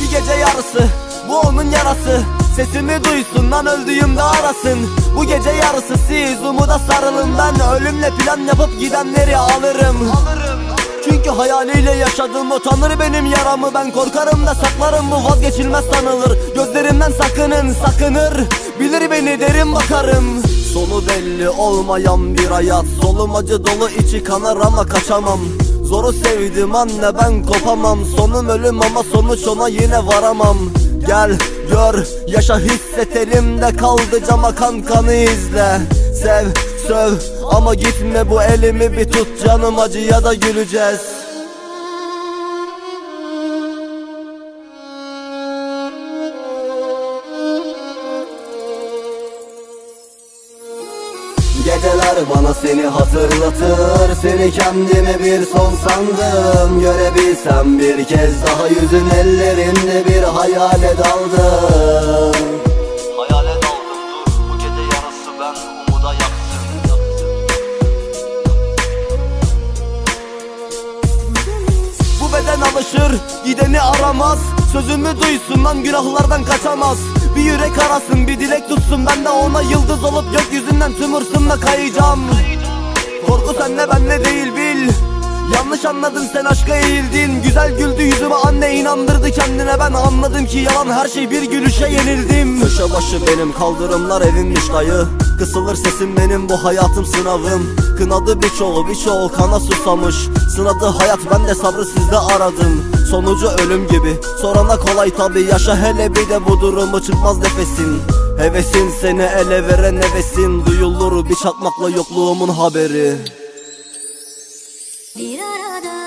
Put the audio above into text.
Bir gece yarısı bu onun yarası. Sesimi duysun lan öldüğümde arasın. Bu gece yarısı siz umuda sarılın. Ben ölümle plan yapıp gidenleri alırım. Çünkü hayaliyle yaşadım. O tanır benim yaramı. Ben korkarım da saklarım. Bu vazgeçilmez sanılır. Gözlerimden sakının sakınır. Bilir beni derin bakarım. Sonu belli olmayan bir hayat. Solum acı dolu içi kanar ama kaçamam. Zoru sevdim anne ben kopamam. Sonum ölüm ama sonuç ona yine varamam. Gel gör yaşa hisset elimde kaldı cama kan kanı izle. Sev söv ama gitme bu elimi bir tut. Canım acıya da güleceğiz Geceler bana seni hatırlatır. Seni kendime bir son sandım. Görebilsem bir kez daha yüzün ellerinde bir hayale daldım. Hayale daldım. Dur bu gece yarısı ben umuda yaktım Bu beden alışır gideni aramaz. Sözümü duysun lan günahlardan kaçamaz Bir yürek arasın bir dilek tutsun. Ben de ona yıldız olup gökyüzünden tüm hırsımla kayacağım. Korku senle benle değil bil. Yanlış anladın sen aşka eğildin. Güzel güldü yüzüme anne inandırdı kendine. Ben anladım ki yalan her şey bir gülüşe yenildim. Köşe başı benim kaldırımlar evimmiş dayı Kısılır sesim benim bu hayatım sınavım. Kınadı birçoğu birçoğu kana susamış. Sınadı hayat ben de sabrı sizde aradım. Sonucu ölüm gibi sorana kolay tabi Yaşa hele bir de bu durumu çıkmaz nefesin. Hevesin seni ele veren hevesin Duyulur bir çakmakla yokluğumun haberi. Bir arada